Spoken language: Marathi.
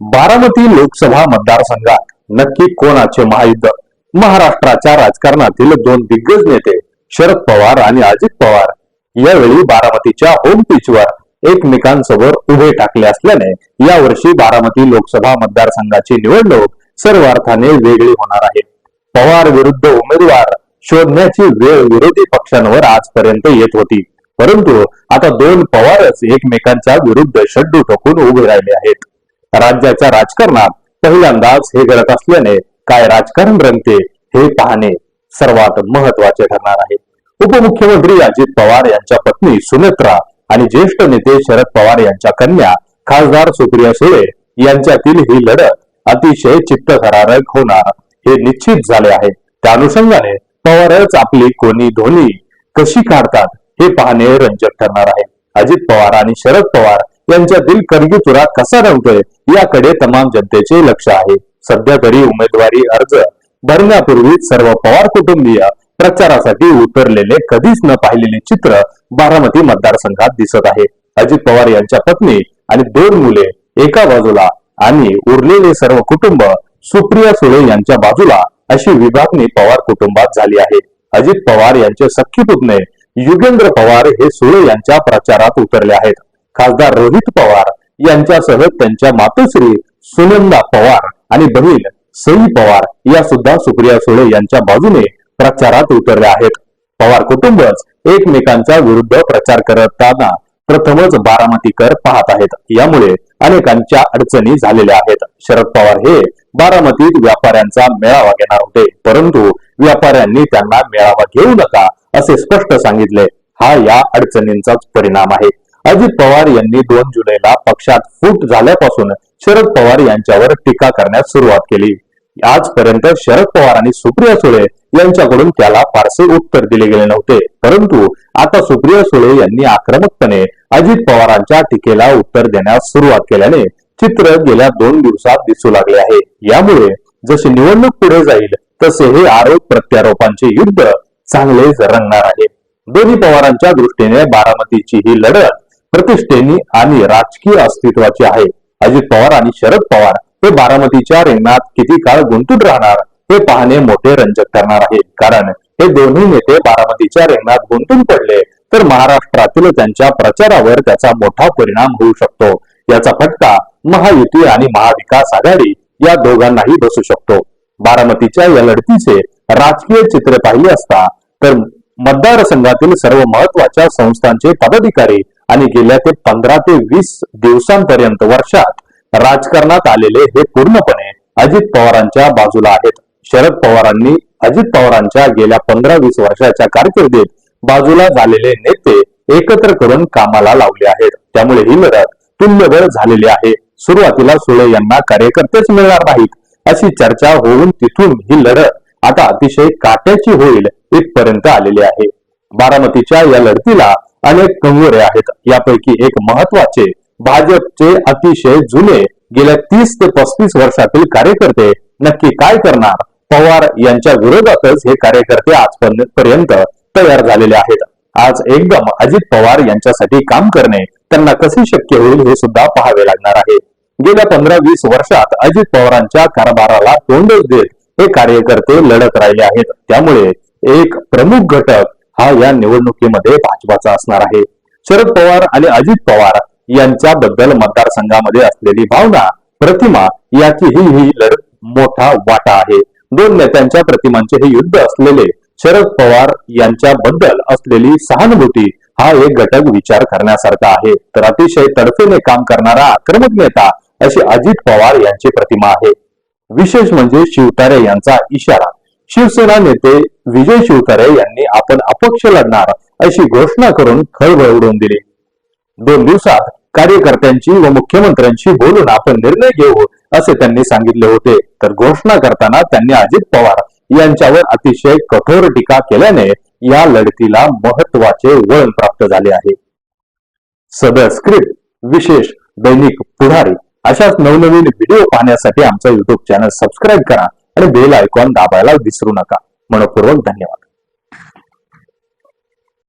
बारामती लोकसभा मतदारसंघात नक्की कोणाचे महायुद्ध? महाराष्ट्राच्या राजकारणातील दोन दिग्गज नेते शरद पवार आणि अजित पवार यावेळी बारामतीच्या होम पिचवर एकमेकांसमोर उभे टाकले असल्याने यावर्षी बारामती लोकसभा मतदारसंघाची निवडणूक सर्व अर्थाने वेगळी होणार आहे. पवार विरुद्ध उमेदवार शोधण्याची वेळ विरोधी पक्षांवर आजपर्यंत येत होती. परंतु आता दोन पवारच एकमेकांच्या विरुद्ध शड्डू ठोकून उभे राहिले आहेत. राज्याच्या राजकारणात पहिल्यांदाच हे घडत असल्याने काय राजकारण रंगते हे पाहणे सर्वात महत्त्वाचे ठरणार आहे. उपमुख्यमंत्री अजित पवार यांच्या पत्नी सुनेत्रा आणि ज्येष्ठ नेते शरद पवार यांच्या कन्या खासदार सुप्रिया सुळे यांच्यातील ही लढत अतिशय चित्तथरारक होणार हे निश्चित झाले आहे. त्या अनुषंगाने पवारच आपली कोणी धोनी कशी काढतात हे पाहणे रंजक ठरणार आहे. अजित पवार आणि शरद पवार यांच्यातील करगीतुरा कसा रंगतोय याकडे तमाम जनतेचे लक्ष आहे. सध्या तरी उमेदवारी अर्ज भरण्यापूर्वी सर्व पवार कुटुंबीय प्रचारासाठी उतरलेले कधीच न पाहिलेले चित्र बारामती मतदारसंघात दिसत आहे. अजित पवार यांच्या पत्नी आणि दोन मुले एका बाजूला आणि उरलेले सर्व कुटुंब सुप्रिया सुळे यांच्या बाजूला अशी विभागणी पवार कुटुंबात झाली आहे. अजित पवार यांचे सख्खी पुतणे युगेंद्र पवार हे सुळे यांच्या प्रचारात उतरले आहेत. खासदार रोहित पवार यांच्यासह त्यांच्या मातोश्री सुनंदा पवार आणि बहीण सई पवार या सुद्धा सुप्रिया सुळे यांच्या बाजूने प्रचारात उतरल्या आहेत. पवार कुटुंबच एकमेकांच्या विरुद्ध प्रचार करताना प्रथमच बारामतीकर पाहत आहेत. यामुळे अनेकांच्या अडचणी झालेल्या आहेत. शरद पवार हे बारामतीत व्यापाऱ्यांचा मेळावा घेणार होते. परंतु व्यापाऱ्यांनी त्यांना मेळावा घेऊ नका असे स्पष्ट सांगितले. हा या अडचणींचाच परिणाम आहे. अजित पवार यांनी दोन जुलैला पक्षात फूट झाल्यापासून शरद पवार यांच्यावर टीका करण्यास सुरुवात केली. आजपर्यंत शरद पवार आणि सुप्रिया सुळे यांच्याकडून त्याला फारसे उत्तर दिले गेले नव्हते. परंतु आता सुप्रिया सुळे यांनी आक्रमकपणे अजित पवारांच्या टीकेला उत्तर देण्यास सुरुवात केल्याने चित्र गेल्या दोन दिवसात दिसू लागले आहे. यामुळे जशी निवडणूक पुढे जाईल तसे हे आरोप प्रत्यारोपांचे युद्ध चांगलेच रंगणार आहे. दोन्ही पवारांच्या दृष्टीने बारामतीची ही लढत प्रतिष्ठेनी आणि राजकीय अस्तित्वाची आहे. अजित पवार आणि शरद पवार हे बारामतीच्या रिंगणात किती काळ गुंतून राहणार हे पाहणे मोठे रंजक करणार आहे. कारण हे दोन्ही नेते बारामतीच्या रिंगणात गुंतून पडले तर महाराष्ट्रातील त्यांच्या प्रचारावर त्याचा मोठा परिणाम होऊ शकतो. याचा फटका महायुती आणि महाविकास आघाडी या दोघांनाही बसू शकतो. बारामतीच्या या लढतीचे राजकीय चित्र पाहिले असता तर मतदारसंघातील सर्व महत्त्वाच्या संस्थांचे पदाधिकारी आणि गेल्या ते पंधरा ते वीस दिवसांपर्यंत वर्षात राजकारणात आलेले हे पूर्णपणे अजित पवारांच्या बाजूला आहेत. शरद पवारांनी अजित पवारांच्या गेल्या पंधरा वीस वर्षाच्या कारकिर्दीत बाजूला झालेले नेते एकत्र करून कामाला लावले आहेत. त्यामुळे ही लढत तुल्यबळ झालेली आहे. सुरुवातीला सुळे यांना कार्यकर्तेच मिळणार नाहीत अशी चर्चा होऊन तिथून ही लढत आता अतिशय काट्याची होईल इथपर्यंत आलेली आहे. बारामतीच्या या लढतीला अनेक कंगोरे आहेत. यापैकी एक महत्त्वाचे भाजपचे अतिशय जुने गेल्या तीस ते पस्तीस वर्षातील कार्यकर्ते नक्की काय करणार? पवार यांच्या विरोधातच हे कार्यकर्ते आजपर्यंत तयार झालेले आहेत. आज एकदम अजित पवार यांच्यासाठी काम करणे त्यांना कसे शक्य होईल हे सुद्धा पाहावे लागणार आहे. गेल्या पंधरा वीस वर्षात अजित पवारांच्या कारभाराला तोंडच देत हे कार्यकर्ते लढत राहिले आहेत. त्यामुळे एक प्रमुख घटक हा या निवडणुकीमध्ये भाजपाचा असणार आहे. शरद पवार आणि अजित पवार यांच्याबद्दल मतदारसंघामध्ये असलेली भावना प्रतिमा याची ही ही लढत मोठा वाटा आहे. दोन नेत्यांच्या प्रतिमांचे हे युद्ध असलेले शरद पवार यांच्याबद्दल असलेली सहानुभूती हा एक घटक विचार करण्यासारखा आहे. तर अतिशय तडफेने काम करणारा आक्रमक नेता अशी अजित पवार यांची प्रतिमा आहे. विशेष म्हणजे शिवतारे यांचा इशारा. शिवसेना नेते विजय शिवतारे यांनी आपण अपक्ष लढणार अशी घोषणा करून खळबळ उडवून दिली. दोन दिवसात कार्यकर्त्यांची व मुख्यमंत्र्यांशी बोलून आपण निर्णय घेऊ असे त्यांनी सांगितले होते. तर घोषणा करताना त्यांनी अजित पवार यांच्यावर अतिशय कठोर टीका केल्याने या लढतीला महत्त्वाचे वळण प्राप्त झाले आहे. सदर स्क्रिप्ट विशेष दैनिक पुढारी अशाच नवनवीन व्हिडिओ पाहण्यासाठी आमचा युट्यूब चॅनल सबस्क्राईब करा. आणि बेल आयकॉन दाबायला विसरू नका. मनपूर्वक धन्यवाद.